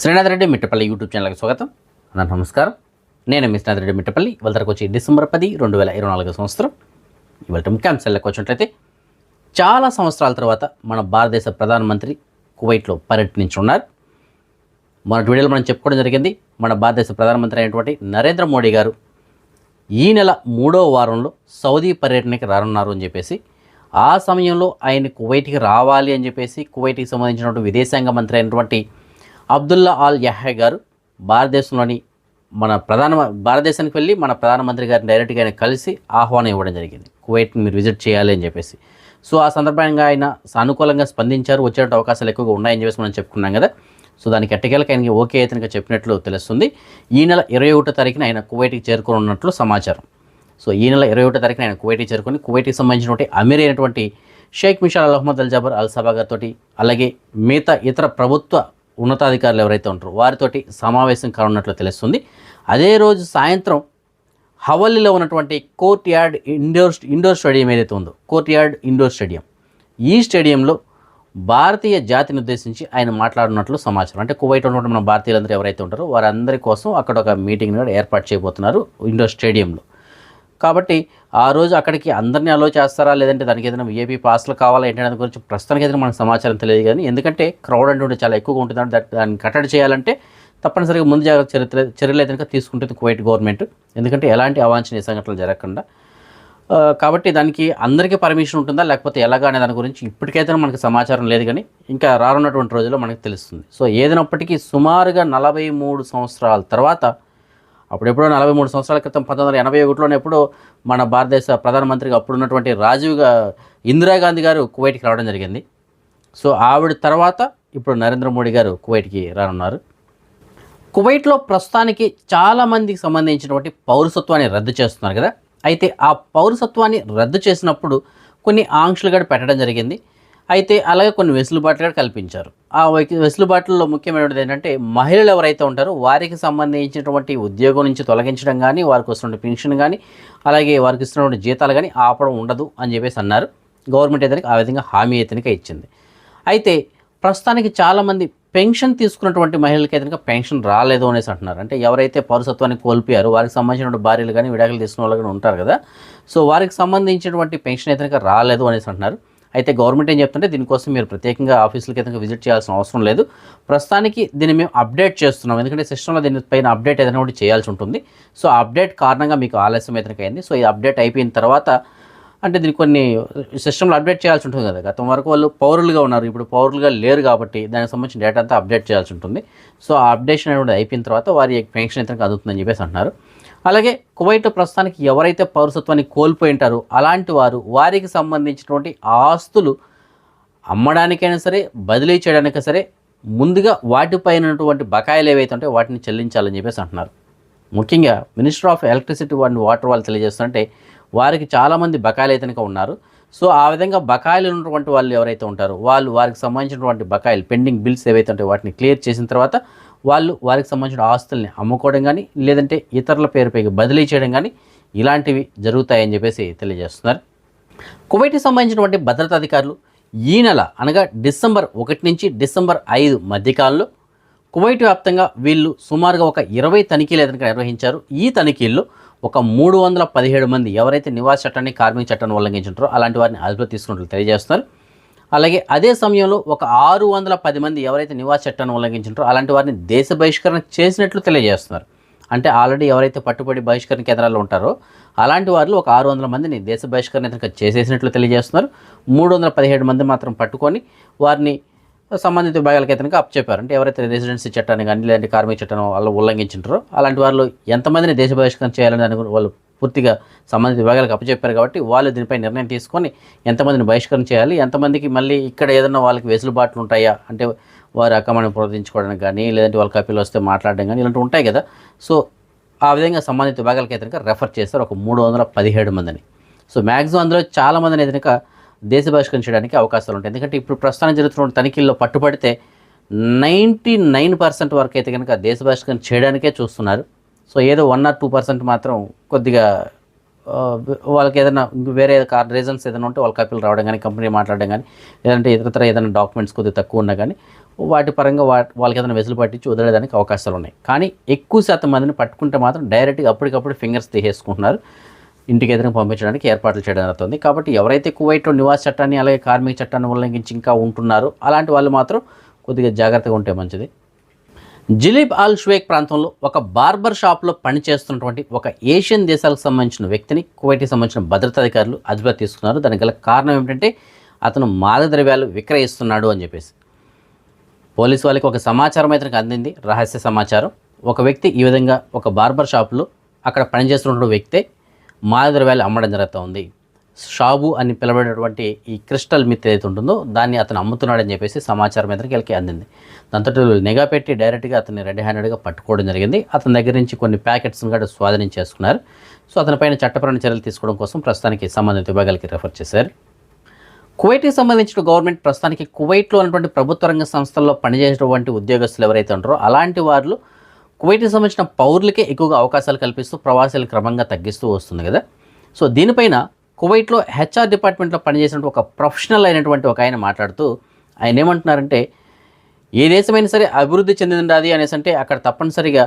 Srinath Reddy Mittapalli YouTube ఛానల్కి స్వాగతం. నా నమస్కారం. నేను మీ శ్రీనాథ్ రెడ్డి మిట్టపల్లి. ఇవాళకు వచ్చి డిసెంబర్ పది రెండు వేల ఇరవై నాలుగు సంవత్సరం. ఇవాళ ముఖ్యాంశాలకు వచ్చినట్లయితే చాలా సంవత్సరాల తర్వాత మన భారతదేశ ప్రధానమంత్రి కువైట్లో పర్యటించున్నారు. మన వీడియోలో మనం చెప్పుకోవడం జరిగింది మన భారతదేశ ప్రధానమంత్రి అయినటువంటి నరేంద్ర మోడీ గారు ఈ నెల మూడో వారంలో సౌదీ పర్యటనకి రానున్నారు అని చెప్పేసి ఆ సమయంలో ఆయన కువైట్కి రావాలి అని చెప్పేసి కువైట్కి సంబంధించినటువంటి విదేశాంగ మంత్రి అయినటువంటి అబ్దుల్లా ఆల్ యహే గారు భారతదేశంలోని మన ప్రధాన భారతదేశానికి వెళ్ళి మన ప్రధానమంత్రి గారిని డైరెక్ట్గా ఆయన కలిసి ఆహ్వానం ఇవ్వడం జరిగింది. కువైట్ని మీరు విజిట్ చేయాలి అని చెప్పేసి. సో ఆ సందర్భంగా ఆయన సానుకూలంగా స్పందించారు. వచ్చే అవకాశాలు ఎక్కువగా ఉన్నాయని చెప్పేసి మనం చెప్పుకున్నాం కదా. సో దానికి ఎట్టకేలకు ఆయనకి ఓకే అయితే చెప్పినట్లు తెలుస్తుంది. ఈ నెల ఇరవై ఒకటో తారీఖున ఆయన కువైట్కి చేరుకోనున్నట్లు సమాచారం. సో ఈ నెల ఇరవై ఒకటో తారీఖున ఆయన కువైట్కి చేరుకొని కువైట్కి సంబంధించినటువంటి అమీర్ అయినటువంటి Sheikh Mishal Ahmad Al Jaber Al Sabah గారితో అలాగే మిగతా ఇతర ప్రభుత్వ ఉన్నతాధికారులు ఎవరైతే ఉంటారో వారితోటి సమావేశం కానున్నట్లు తెలుస్తుంది. అదే రోజు సాయంత్రం హవల్లిలో ఉన్నటువంటి court yard indoor indoor stadium ఏదైతే ఉందో కోర్ట్ యార్డ్ ఇండోర్ స్టేడియం ఈ స్టేడియంలో భారతీయ జాతిని ఉద్దేశించి ఆయన మాట్లాడినట్లు సమాచారం. అంటే కువైట్ ఉన్నటువంటి మన భారతీయులందరూ ఎవరైతే ఉంటారో వారందరి కోసం అక్కడ ఒక మీటింగ్ కూడా ఏర్పాటు చేయబోతున్నారు ఇండోర్ స్టేడియంలో. కాబట్టి ఆ రోజు అక్కడికి అందరినీ అలో చేస్తారా? లేదంటే దానికి ఏదైనా విఐపీ పాస్లు కావాలా? ఏంటనే దాని గురించి ప్రస్తుతానికి ఏదైనా మనకు సమాచారం తెలియదు కానీ ఎందుకంటే క్రౌడ్ అంటే చాలా ఎక్కువగా ఉంటుంది. దాన్ని దాన్ని కట్టడి చేయాలంటే తప్పనిసరిగా ముందు జాగ్రత్త చరిత్ర చర్యలు అయితే తీసుకుంటుంది కువైట్ గవర్నమెంట్. ఎందుకంటే ఎలాంటి అవాంఛనీయ సంఘటనలు జరగకుండా. కాబట్టి దానికి అందరికీ పర్మిషన్ ఉంటుందా? లేకపోతే ఎలాగా అనే దాని గురించి ఇప్పటికైతే మనకు సమాచారం లేదు కానీ ఇంకా రానున్నటువంటి రోజుల్లో మనకు తెలుస్తుంది. సో ఏదైనప్పటికీ సుమారుగా నలభై మూడు సంవత్సరాల తర్వాత అప్పుడెప్పుడో నలభై మూడు సంవత్సరాల క్రితం పంతొమ్మిది వందల ఎనభై ఒకటిలోనే ఎప్పుడో మన భారతదేశ ప్రధానమంత్రిగా అప్పుడు ఉన్నటువంటి రాజీవ్ ఇందిరాగాంధీ గారు కువైట్కి రావడం జరిగింది. సో ఆవిడ తర్వాత ఇప్పుడు నరేంద్ర మోడీ గారు కువైట్కి రానున్నారు. కువైట్లో ప్రస్తుతానికి చాలామందికి సంబంధించినటువంటి పౌరసత్వాన్ని రద్దు చేస్తున్నారు కదా. అయితే ఆ పౌరసత్వాన్ని రద్దు చేసినప్పుడు కొన్ని ఆంక్షలు కూడా పెట్టడం జరిగింది. అయితే అలాగే కొన్ని వెసులుబాట్లు కూడా కల్పించారు. ఆ వెసులుబాట్లలో ముఖ్యమైనది ఏంటంటే మహిళలు ఎవరైతే ఉంటారో వారికి సంబంధించినటువంటి ఉద్యోగం నుంచి తొలగించడం కానీ వారికి వస్తున్న పెన్షన్ కానీ అలాగే వారికి ఇస్తున్నటువంటి జీతాలు కానీ ఆపడం ఉండదు అని చెప్పేసి అన్నారు. గవర్నమెంట్ అయితే ఆ విధంగా హామీ అయితే ఇచ్చింది. అయితే ప్రస్తుతానికి చాలామంది పెన్షన్ తీసుకున్నటువంటి మహిళలకి అయితే పెన్షన్ రాలేదు అనేసి అంటున్నారు. అంటే ఎవరైతే పౌరసత్వాన్ని కోల్పోయారు వారికి సంబంధించినటువంటి భార్యలు కానీ విడాకులు తీసుకున్న వాళ్ళు కానీ ఉంటారు కదా. సో వారికి సంబంధించినటువంటి పెన్షన్ అయితే రాలేదు అనేసి అంటున్నారు. అయితే గవర్నమెంట్ ఏం చెప్తుంటే దీనికోసం మీరు ప్రత్యేకంగా ఆఫీసులకి అయితే విజిట్ చేయాల్సిన అవసరం లేదు. ప్రస్తుతానికి దీన్ని మేము అప్డేట్ చేస్తున్నాం. ఎందుకంటే సిస్టంలో దీనిపైన అప్డేట్ ఏదైనా ఒకటి చేయాల్సి ఉంటుంది. సో ఆ అప్డేట్ కారణంగా మీకు ఆలస్యం అయితే అయింది. సో ఈ అప్డేట్ అయిపోయిన తర్వాత అంటే దీనికి కొన్ని సిస్టమ్లో అప్డేట్ చేయాల్సి ఉంటుంది కదా. గతం వరకు వాళ్ళు పౌరులుగా ఉన్నారు. ఇప్పుడు పౌరులుగా లేరు కాబట్టి దానికి సంబంధించిన డేటా అంతా అప్డేట్ చేయాల్సి ఉంటుంది. సో ఆ అప్డేషన్ అనేది అయిపోయిన తర్వాత వారి పెన్షన్ అయితే అందుతుందని చెప్పేసి అంటున్నారు. అలాగే కువైట్ ప్రస్తుతానికి ఎవరైతే పౌరసత్వాన్ని కోల్పోయి ఉంటారో అలాంటి వారు వారికి సంబంధించినటువంటి ఆస్తులు అమ్మడానికైనా సరే బదిలీ చేయడానికైనా సరే ముందుగా వాటిపైన ఉన్నటువంటి బకాయిలు ఏవైతే ఉంటాయో వాటిని చెల్లించాలని చెప్పేసి అంటున్నారు. ముఖ్యంగా మినిస్టర్ ఆఫ్ ఎలక్ట్రిసిటీ వాడిని వాటర్ వాళ్ళు తెలియజేస్తుంటే వారికి చాలామంది బకాయిలు అయితే ఉన్నారు. సో ఆ విధంగా బకాయిలు ఉన్నటువంటి వాళ్ళు ఎవరైతే ఉంటారో వాళ్ళు వారికి సంబంధించినటువంటి బకాయిలు పెండింగ్ బిల్స్ ఏవైతే ఉంటాయో వాటిని క్లియర్ చేసిన తర్వాత వాళ్ళు వారికి సంబంధించిన ఆస్తుల్ని అమ్ముకోవడం కానీ లేదంటే ఇతరుల పేరుపైకి బదిలీ చేయడం కానీ ఇలాంటివి జరుగుతాయని చెప్పేసి తెలియజేస్తున్నారు. కువైట్కి సంబంధించినటువంటి భద్రతా అధికారులు ఈ నెల అనగా డిసెంబర్ ఒకటి నుంచి డిసెంబర్ ఐదు మధ్యకాలంలో కువైట్ వ్యాప్తంగా వీళ్ళు సుమారుగా ఒక ఇరవై తనిఖీలు ఎదురుగా నిర్వహించారు. ఈ తనిఖీల్లో ఒక మూడు వందల పదిహేడు మంది ఎవరైతే నివాస చట్టాన్ని కార్మిక చట్టాన్ని ఉల్లంఘించుంటారో అలాంటి వారిని అదుపులో తీసుకున్నట్లు తెలియజేస్తున్నారు. అలాగే అదే సమయంలో ఒక ఆరు వందల పది మంది ఎవరైతే నివాస చట్టాన్ని ఉల్లంఘించారో అలాంటి వారిని దేశ బహిష్కరణ చేసినట్లు తెలియజేస్తున్నారు. అంటే ఆల్రెడీ ఎవరైతే పట్టుబడి బహిష్కరణ కేంద్రాల్లో ఉంటారో అలాంటి వారిలో ఒక ఆరు వందల మందిని దేశ బహిష్కరణ చేసేసినట్లు తెలియజేస్తున్నారు. మూడు వందల పదిహేడు మంది మాత్రం పట్టుకొని వారిని సంబంధిత విభాగాలకి అయితే అప్పచెప్పారు. అంటే ఎవరైతే రెసిడెన్సీ చట్టాన్ని కానీ లేదంటే కార్మిక చట్టాన్ని వాళ్ళు ఉల్లంఘించారో అలాంటి వాళ్ళు ఎంతమందిని దేశ బహిష్కరణ చేయాలని దాని వాళ్ళు పూర్తిగా సంబంధిత విభాగాలకు అప్పచెప్పారు కాబట్టి వాళ్ళు దీనిపై నిర్ణయం తీసుకొని ఎంతమందిని బహిష్కరణ చేయాలి ఎంతమందికి మళ్ళీ ఇక్కడ ఏదైనా వాళ్ళకి వెసులుబాట్లు ఉంటాయా అంటే వారి అక్రమాన్ని ప్రోత్సహించుకోవడానికి కానీ లేదంటే వాళ్ళ కపిలు వస్తే మాట్లాడడం కానీ ఇలాంటివి ఉంటాయి కదా. సో ఆ విధంగా సంబంధిత విభాగాలకి అయితే రెఫర్ చేస్తారు ఒక మూడు వందల పదిహేడు మందిని. సో మ్యాక్సిమం అందులో చాలా మందిని అయితే దేశ దేశ బహిష్కరించడానికి అవకాశాలు ఉంటాయి. ఎందుకంటే ఇప్పుడు ప్రస్తుతం జరుగుతున్న తనిఖీల్లో పట్టుబడితే నైంటీ నైన్ పర్సెంట్ వరకు అయితే కనుక దేశ బహిష్కరణ చేయడానికే చూస్తున్నారు. సో ఏదో వన్ ఆర్ టూ పర్సెంట్ మాత్రం కొద్దిగా వాళ్ళకి ఏదైనా వేరే కార్ రీజన్స్ ఏదైనా ఉంటే వాళ్ళ కపిల్ రావడం కానీ కంపెనీ మాట్లాడడం కానీ లేదంటే ఇతరతర ఏదైనా డాక్యుమెంట్స్ కొద్దిగా తక్కువ ఉన్నా కానీ వాటి పరంగా వా వాళ్ళకి ఏదైనా వెసులు పట్టించి వదిలేదానికి అవకాశాలు ఉన్నాయి. కానీ ఎక్కువ శాతం మందిని పట్టుకుంటే మాత్రం డైరెక్ట్గా అప్పటికప్పుడు ఫింగర్స్ తీసేసుకుంటున్నారు. ఇంటికి ఎదురు పంపించడానికి ఏర్పాట్లు చేయడం జరుగుతుంది. కాబట్టి ఎవరైతే కువైట్లో నివాస చట్టాన్ని అలాగే కార్మిక చట్టాన్ని ఉల్లంఘించి ఇంకా ఉంటున్నారో అలాంటి వాళ్ళు మాత్రం కొద్దిగా జాగ్రత్తగా ఉంటే మంచిది. జిలీబ్ అల్ షువేక్ ప్రాంతంలో ఒక బార్బర్ షాప్లో పనిచేస్తున్నటువంటి ఒక ఏషియన్ దేశాలకు సంబంధించిన వ్యక్తిని కువైట్కి సంబంధించిన భద్రతా అధికారులు అదుపులో తీసుకున్నారు. దానికి గల కారణం ఏమిటంటే అతను మాదద్రవ్యాలు విక్రయిస్తున్నాడు అని చెప్పేసి. పోలీసు వాళ్ళకి ఒక సమాచారం అయితే అందింది. రహస్య సమాచారం. ఒక వ్యక్తి ఈ విధంగా ఒక బార్బర్ షాప్లో అక్కడ పనిచేస్తున్నటువంటి వ్యక్తే మాదద్రవ్యాలు అమ్మడం జరుగుతూ ఉంది. షాబు అని పిలబడినటువంటి ఈ క్రిస్టల్ మిత్ ఏదైతే ఉంటుందో దాన్ని అతను అమ్ముతున్నాడని చెప్పేసి సమాచారం ఇతనికి వీళ్ళకి అందింది. దాంతో నిఘా పెట్టి డైరెక్ట్గా అతన్ని రెడీ హ్యాండెడ్గా పట్టుకోవడం జరిగింది. అతని దగ్గర నుంచి కొన్ని ప్యాకెట్స్ని కూడా స్వాధీనం చేసుకున్నారు. సో అతనిపైన చట్టపరమైన చర్యలు తీసుకోవడం కోసం ప్రస్తుతానికి సంబంధిత విభాగాలకి రెఫర్ చేశారు. కువైట్కి సంబంధించిన గవర్నమెంట్ ప్రస్తుతానికి కువైట్లో ఉన్నటువంటి ప్రభుత్వ రంగ సంస్థల్లో పనిచేసేటువంటి ఉద్యోగస్తులు ఎవరైతే ఉంటారో అలాంటి వారు కువైట్కి సంబంధించిన పౌరులకే ఎక్కువగా అవకాశాలు కల్పిస్తూ ప్రవాసాలు క్రమంగా తగ్గిస్తూ వస్తుంది కదా. సో దీనిపైన కువైట్లో హెచ్ఆర్ డిపార్ట్మెంట్లో పనిచేసిన ఒక ప్రొఫెషనల్ అయినటువంటి ఒక ఆయన మాట్లాడుతూ ఆయన ఏమంటున్నారంటే ఏ దేశమైనా సరే అభివృద్ధి చెందింది అనేసి అంటే అక్కడ తప్పనిసరిగా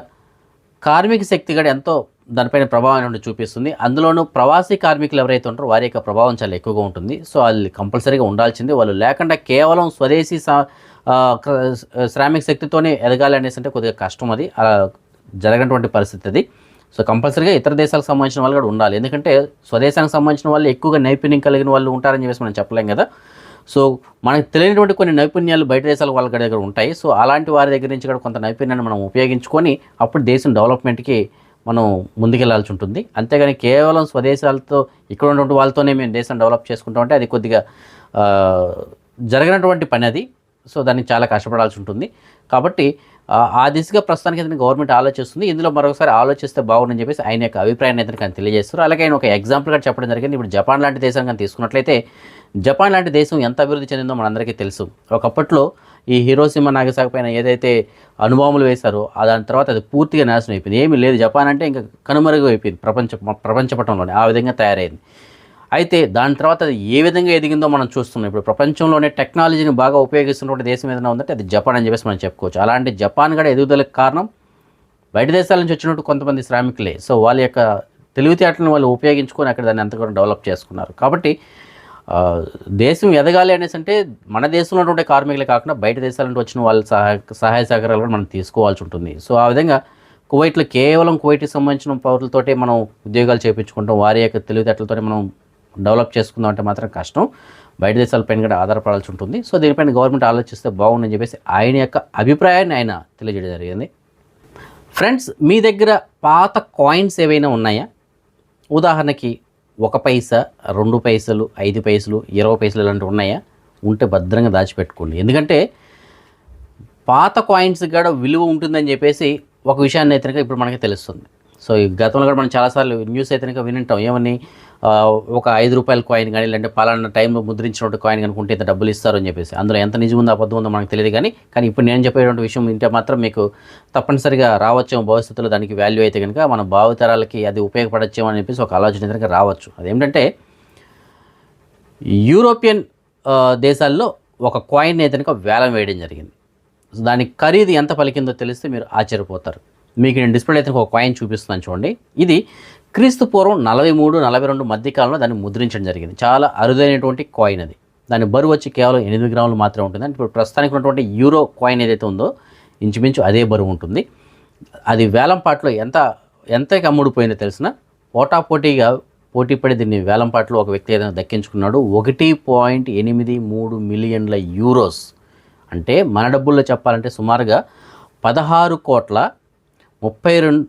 కార్మిక శక్తి కూడా ఎంతో దానిపైన ప్రభావం చూపిస్తుంది. అందులోనూ ప్రవాసీ కార్మికులు ఎవరైతే ఉంటారో వారి యొక్క ప్రభావం చాలా ఎక్కువగా ఉంటుంది. సో అది కంపల్సరీగా ఉండాల్సింది. వాళ్ళు లేకుండా కేవలం స్వదేశీ శ్రామిక శక్తితోనే ఎదగాలి అనేసి అంటే కొద్దిగా కష్టం అది. అలా జరగనటువంటి పరిస్థితి అది. సో కంపల్సరీగా ఇతర దేశాలకు సంబంధించిన వాళ్ళు కూడా ఉండాలి. ఎందుకంటే స్వదేశానికి సంబంధించిన వాళ్ళు ఎక్కువగా నైపుణ్యం కలిగిన వాళ్ళు ఉంటారని చెప్పేసి మనం చెప్పలేం కదా. సో మనకు తెలియనటువంటి కొన్ని నైపుణ్యాలు బయట దేశాల వాళ్ళ దగ్గర ఉంటాయి. సో అలాంటి వారి దగ్గర నుంచి కూడా కొంత నైపుణ్యాన్ని మనం ఉపయోగించుకొని అప్పుడు దేశం డెవలప్మెంట్కి మనం ముందుకెళ్ళాల్సి ఉంటుంది. అంతేగాని కేవలం స్వదేశాలతో ఇక్కడ ఉన్నటువంటి వాళ్ళతోనే మేము దేశం డెవలప్ చేసుకుంటామంటే అది కొద్దిగా జరిగినటువంటి పని అది. సో దానికి చాలా కష్టపడాల్సి ఉంటుంది. కాబట్టి ఆ, దిశగా ప్రస్తుతానికి అయితే గవర్నమెంట్ ఆలోచిస్తుంది. ఇందులో మరొకసారి ఆలోచిస్తే బాగుందని చెప్పేసి ఆయన యొక్క అభిప్రాయాన్ని అయితే కానీ తెలియజేస్తారు. అలాగే ఆయన ఒక ఎగ్జాంపుల్గా చెప్పడం జరిగింది. ఇప్పుడు జపాన్ లాంటి దేశం కానీ తీసుకున్నట్లయితే జపాన్ లాంటి దేశం ఎంత అభివృద్ధి చెందిందో మనందరికీ తెలుసు. ఒకప్పట్లో ఈ హీరోసిమా నాగసాకి పైన ఏదైతే అనుభవములు వేశారో దాని తర్వాత అది పూర్తిగా నాశనం అయిపోయింది. ఏమీ లేదు. జపాన్ అంటే ఇంకా కనుమరుగు అయిపోయింది ప్రపంచ ప్రపంచపటంలోనే ఆ విధంగా తయారైంది. అయితే దాని తర్వాత అది ఏ విధంగా ఎదిగిందో మనం చూస్తున్నాం. ఇప్పుడు ప్రపంచంలోనే టెక్నాలజీని బాగా ఉపయోగిస్తున్నటువంటి దేశం ఏదైనా ఉందంటే అది జపాన్ అని చెప్పేసి మనం చెప్పుకోవచ్చు. అలాంటి జపాన్ కూడా ఎదుగుదలకు కారణం బయట దేశాల నుంచి వచ్చినట్టు కొంతమంది శ్రామికులే. సో వాళ్ళ యొక్క తెలివితేటలను వాళ్ళు ఉపయోగించుకొని అక్కడ దాన్ని అంతగా డెవలప్ చేసుకున్నారు. కాబట్టి దేశం ఎదగాలి అనేసి అంటే మన దేశంలో ఉన్నటువంటి కార్మికులే కాకుండా బయట దేశాల నుండి వచ్చిన వాళ్ళ సహాయ సహాయ సహకారాలు కూడా మనం తీసుకోవాల్సి ఉంటుంది. సో ఆ విధంగా కువైట్లో కేవలం కువైట్కి సంబంధించిన పౌరులతోటే మనం ఉద్యోగాలు చేయించుకుంటాం వారి యొక్క తెలివితేటలతోనే మనం డెవలప్ చేసుకుందాం అంటే మాత్రం కష్టం. బయట దేశాలపైన కూడా ఆధారపడాల్సి ఉంటుంది. సో దీనిపైన గవర్నమెంట్ ఆలోచిస్తే బాగుందని చెప్పేసి ఆయన యొక్క అభిప్రాయాన్ని ఆయన తెలియజేయడం జరిగింది. ఫ్రెండ్స్ మీ దగ్గర పాత కాయిన్స్ ఏవైనా ఉన్నాయా? ఉదాహరణకి ఒక పైసా రెండు పైసలు ఐదు పైసలు ఇరవై పైసలు ఇలాంటివి ఉన్నాయా? ఉంటే భద్రంగా దాచిపెట్టుకోండి. ఎందుకంటే పాత కాయిన్స్ కూడా విలువ ఉంటుందని చెప్పేసి ఒక విషయాన్ని అయితే ఇప్పుడు మనకి తెలుస్తుంది. సో ఈ గతంలో కూడా మనం చాలాసార్లు న్యూస్ అయితే వినింటాం. ఏమని? ఒక ఐదు రూపాయల కాయిన్ కానీ లేదంటే పలానా టైంలో ముద్రించినటువంటి కాయిన్ కనుకుంటే ఇంత డబ్బులు ఇస్తారు అని చెప్పేసి. అందులో ఎంత నిజం ఉందో అబద్ధం ఉందో మనకు తెలియదు కానీ కానీ ఇప్పుడు నేను చెప్పేటువంటి విషయం వింటే మాత్రం మీకు తప్పనిసరిగా రావచ్చు భవిష్యత్తులో దానికి వాల్యూ అయితే కనుక మన భావితరాలకి అది ఉపయోగపడచ్చేమో అని చెప్పేసి ఒక ఆలోచన కనుక రావచ్చు. అదేమిటంటే యూరోపియన్ దేశాల్లో ఒక కాయిన్ అయితే కనుక వేలం వేయడం జరిగింది. దాని ఖరీదు ఎంత పలికిందో తెలిస్తే మీరు ఆశ్చర్యపోతారు. మీకు నేను డిస్ప్లే అయితే ఒక కాయిన్ చూపిస్తున్నాను చూడండి. ఇది క్రీస్తు పూర్వం నలభై మూడు నలభై రెండు మధ్యకాలంలో దాన్ని ముద్రించడం జరిగింది. చాలా అరుదైనటువంటి కాయిన్ అది. దాని బరువు వచ్చి కేవలం ఎనిమిది గ్రాములు మాత్రమే ఉంటుంది. అంటే ఇప్పుడు ప్రస్తుతానికి ఉన్నటువంటి యూరో కాయిన్ ఏదైతే ఉందో ఇంచుమించు అదే బరువు ఉంటుంది. అది వేలంపాట్లో ఎంత ఎంతకి అమ్ముడుపోయిందో తెలిసిన పోటాపోటీగా పోటీ పడి దీన్ని వేలంపాట్లో ఒక వ్యక్తి ఏదైనా దక్కించుకున్నాడు. ఒకటి పాయింట్ ఎనిమిది మూడు మిలియన్ల యూరోస్ అంటే మన డబ్బుల్లో చెప్పాలంటే సుమారుగా పదహారు కోట్ల ముప్పై రెండు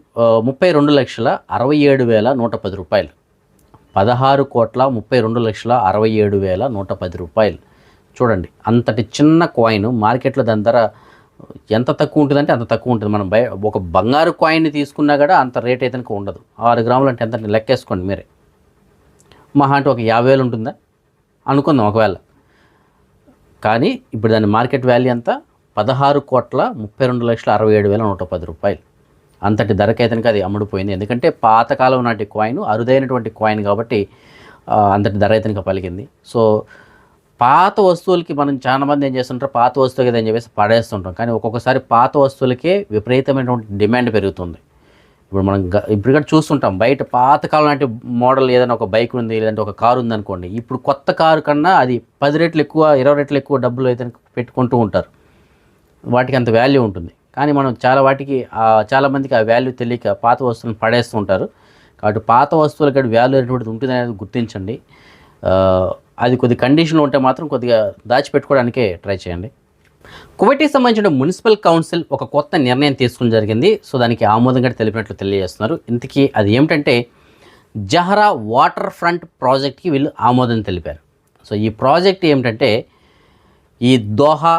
ముప్పై రెండు లక్షల అరవై ఏడు వేల నూట పది రూపాయలు. పదహారు కోట్ల ముప్పై రెండు లక్షల అరవై ఏడు వేల నూట పది రూపాయలు. చూడండి అంతటి చిన్న కాయిన్ మార్కెట్లో దాని ధర ఎంత తక్కువ ఉంటుందంటే అంత తక్కువ ఉంటుంది. మనం బయ ఒక బంగారు కాయిన్ తీసుకున్నా కూడా అంత రేట్ అయితే ఉండదు. ఆరు గ్రాములు అంటే ఎంత? లెక్కేసుకోండి మీరే. మహా అంటే ఒక యాభై వేలు ఉంటుందా? అనుకుందాం ఒకవేళ. కానీ ఇప్పుడు దాని మార్కెట్ వాల్యూ ఎంత? పదహారు కోట్ల ముప్పై రెండు లక్షల అరవై ఏడు వేల నూట పది రూపాయలు. అంతటి ధరకైతే అది అమ్ముడుపోయింది. ఎందుకంటే పాతకాలం నాటి కాయిన్ అరుదైనటువంటి కాయిన్ కాబట్టి అంతటి ధర అయితే పలికింది. సో పాత వస్తువులకి మనం చాలా మంది ఏం చేస్తుంటారు? పాత వస్తువు కదా అని చెప్పేసి పడేస్తుంటాం. కానీ ఒక్కొక్కసారి పాత వస్తువులకే విపరీతమైనటువంటి డిమాండ్ పెరుగుతుంది. ఇప్పుడు మనం ఇప్పుడు కూడా చూస్తుంటాం బయట పాతకాలం నాటి మోడల్ ఏదైనా ఒక బైక్ ఉంది లేదంటే ఒక కారు ఉంది అనుకోండి ఇప్పుడు కొత్త కారు కన్నా అది పది రెట్లు ఎక్కువ ఇరవై రెట్లు ఎక్కువ డబ్బులు అయితే పెట్టుకుంటూ ఉంటారు. వాటికి అంత వాల్యూ ఉంటుంది. కానీ మనం చాలా వాటికి చాలామందికి ఆ వాల్యూ తెలియక పాత వస్తువులను పడేస్తూ ఉంటారు కాబట్టి పాత వస్తువులకి వాల్యూ అనేటువంటిది ఉంటుంది అనేది గుర్తించండి అది కొద్ది కండిషన్లో ఉంటే మాత్రం కొద్దిగా దాచిపెట్టుకోవడానికే ట్రై చేయండి. కువైట్కి సంబంధించిన మున్సిపల్ కౌన్సిల్ ఒక కొత్త నిర్ణయం తీసుకుని జరిగింది. సో దానికి ఆమోదంగా తెలిపినట్లు తెలియజేస్తున్నారు. ఇంతకీ అది ఏమిటంటే జహరా వాటర్ ఫ్రంట్ ప్రాజెక్ట్కి వీళ్ళు ఆమోదం తెలిపారు. సో ఈ ప్రాజెక్ట్ ఏమిటంటే ఈ దోహా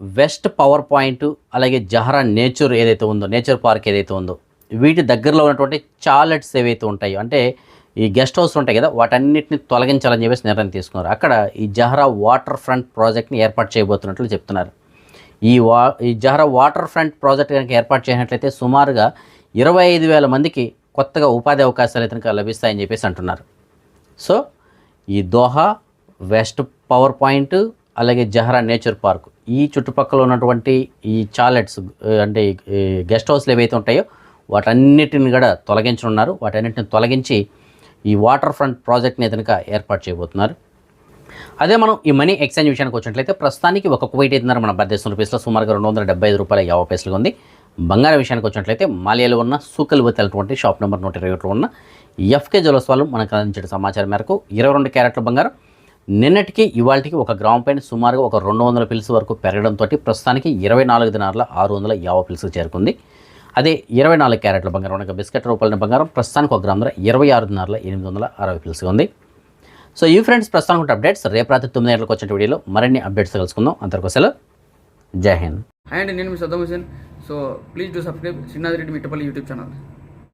వెస్ట్ పవర్ పాయింట్ అలాగే జహరా నేచర్ ఏదైతే ఉందో నేచర్ పార్క్ ఏదైతే ఉందో వీటి దగ్గరలో ఉన్నటువంటి చాలెట్స్ ఏవైతే ఉంటాయో అంటే ఈ గెస్ట్ హౌస్ ఉంటాయి కదా వాటన్నిటిని తొలగించాలని చెప్పేసి నిర్ణయం తీసుకున్నారు. అక్కడ ఈ జహరా వాటర్ ఫ్రంట్ ప్రాజెక్ట్ని ఏర్పాటు చేయబోతున్నట్లు చెప్తున్నారు. ఈ వా ఈ జహరా వాటర్ ఫ్రంట్ ప్రాజెక్ట్ కనుక ఏర్పాటు చేసినట్లయితే సుమారుగా ఇరవై ఐదు వేల మందికి కొత్తగా ఉపాధి అవకాశాలు అయితే కనుక లభిస్తాయని చెప్పేసి అంటున్నారు. సో ఈ దోహా వెస్ట్ పవర్ పాయింట్ అలాగే జహరా నేచర్ పార్క్. ఈ చుట్టుపక్కల ఉన్నటువంటి ఈ చాలెట్స్ అంటే గెస్ట్ హౌస్లు ఏవైతే ఉంటాయో వాటన్నిటిని కూడా తొలగించనున్నారు. వాటన్నిటిని తొలగించి ఈ వాటర్ ఫ్రంట్ ప్రాజెక్ట్ని కనుక ఏర్పాటు చేయబోతున్నారు. అదే మనం ఈ మనీ ఎక్స్చేంజ్ విషయానికి వచ్చినట్లయితే ప్రస్తుతానికి ఒక కువైట్ ఐదున్నర మన భారతదేశం రూపీస్లో సుమారుగా రెండు వందల డెబ్బై ఐదు రూపాయల యాభై పైసలుగా ఉంది. బంగారం విషయానికి వచ్చినట్లయితే మాలియాలో ఉన్న సూకల్ వచ్చేటువంటి షాప్ నెంబర్ నూట ఇరవై ఒకటిలో ఉన్న ఎఫ్కే జ్యువెలర్స్ వాళ్ళు మనకు అందించిన సమాచారం మేరకు ఇరవై రెండు క్యారెట్ల బంగారం నిన్నటికి ఇవాళకి ఒక గ్రామ్ పైన సుమారుగా ఒక రెండు వందల పిల్స్ వరకు పెరగడంతో ప్రస్తుతానికి ఇరవై నాలుగు దినార్ల ఆరు వందల యాభై పిల్స్ చేరుకుంది. అదే ఇరవై నాలుగు క్యారెట్ల బంగారం అనగా బిస్కెట్ రూపాయల బంగారం ప్రస్తుతానికి ఒక గ్రామ ధర ఇరవై ఆరు దినార్ల ఎనిమిది వందల అరవై పిల్స్ ఉంది. సో ఈ ఫ్రెండ్స్ ప్రస్తుతానికి అప్డేట్స్ రేపు రాత్రి తొమ్మిది గంటలకు వచ్చిన వీడియోలో మరిన్ని అప్డేట్స్ కలుసుకుందాం అంతవరకు సెలవు. జై హింద్. అండ్ నేను మీ Saddam Hussain so please do subscribe Chinnadi Reddy Mittapalli YouTube channel.